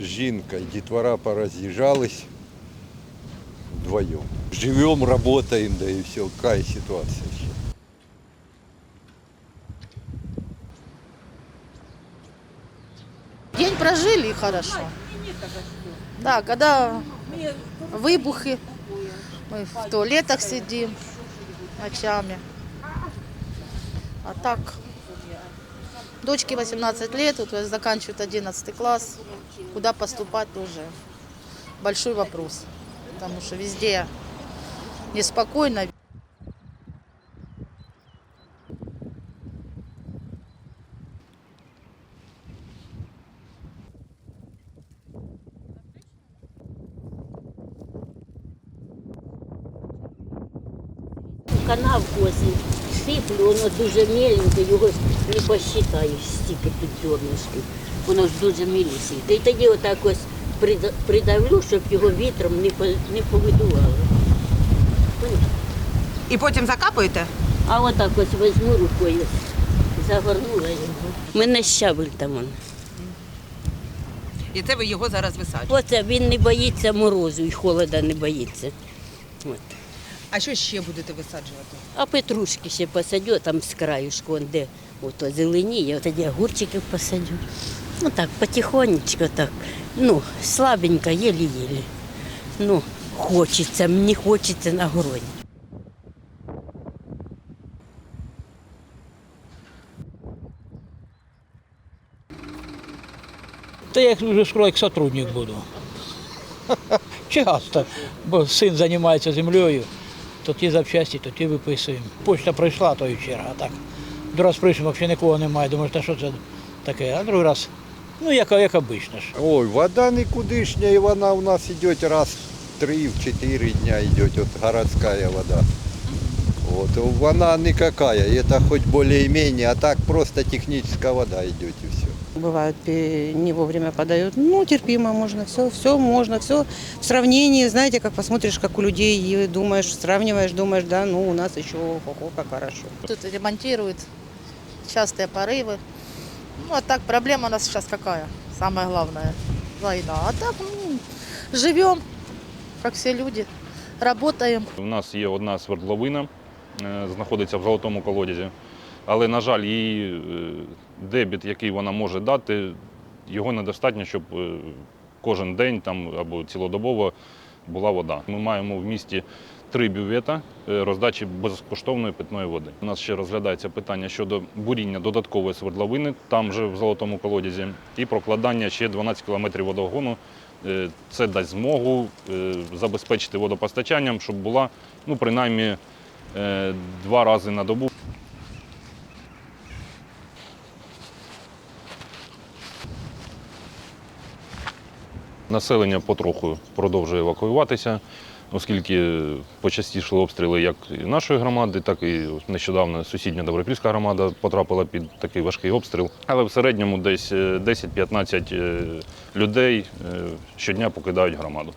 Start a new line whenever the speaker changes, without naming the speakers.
жінка і дітвора пораз'їжджались вдвоєм. Живемо, працюємо, да і все, яка ситуація ще.
День прожили и хорошо. Да, когда выбухи, мы в туалетах сидим ночами. А так, дочке 18 лет, вот заканчивает 11 класс. Куда поступать тоже большой вопрос. Потому что везде неспокойно.
канавку ось сиплю, воно дуже міленьке, його не посчитаєш стільки тут зернышків. Воно ж дуже мілісіньке. І тоді отак ось придавлю, щоб його вітром не, по- не повидувало.
І потім закапуєте?
А отак ось візьму рукою, загорнула його. У мене щавель там. он.
І це ви його зараз висаджуєте.
Оце він не боїться морозу і холода не боїться. От.
А що ще будете висаджувати?
А петрушки ще посадю там з краюшку, он де ото зеленіє, тоді огурчиків посадю. Ну так, потихонечку так. Ну, слабенько, єлі-єлі. Ну, хочеться, мені хочеться на городі.
Та я вже скоро як сотрудник буду. Часто, бо син займається землею, то ті запчасті, то ті виписуємо. Почта прийшла, то і черга. А так. Другий раз прийшов, взагалі нікого немає. Думаю, та що це таке? А другий раз, ну як, як обично ж.
Ой, вода никудышняя, и вона у нас идет раз в три, в четыре дня идет, вот городская вода. Вот, вона никакая, это хоть более-менее, а так просто техническая вода идет и все.
Бывает, пе- не вовремя подают. Ну, терпимо можно, все, все можно, все в сравнении, знаете, как посмотришь, как у людей, и думаешь, сравниваешь, думаешь, да, ну, у нас еще, ого, как хорошо.
Тут ремонтируют частые порывы. Ну, а так проблема у нас сейчас какая? Самое главное – война. А так, ну, живем, как все люди, работаем.
У нас є одна свердловина, е, знаходиться в золотому колодязі, але, на жаль, її е, дебіт, який вона може дати, його недостатньо, щоб е, кожен день там, або цілодобово була вода. Ми маємо в місті три бювета е, роздачі безкоштовної питної води. У нас ще розглядається питання щодо буріння додаткової свердловини, там же в золотому колодязі, і прокладання ще 12 кілометрів водогону. Це дасть змогу забезпечити водопостачанням, щоб була ну, принаймні два рази на добу. Населення потроху продовжує евакуюватися, оскільки почастішили обстріли як нашої громади, так і нещодавно сусідня Добропільська громада потрапила під такий важкий обстріл. Але в середньому десь е, 10-15 е, людей е, щодня покидають громаду.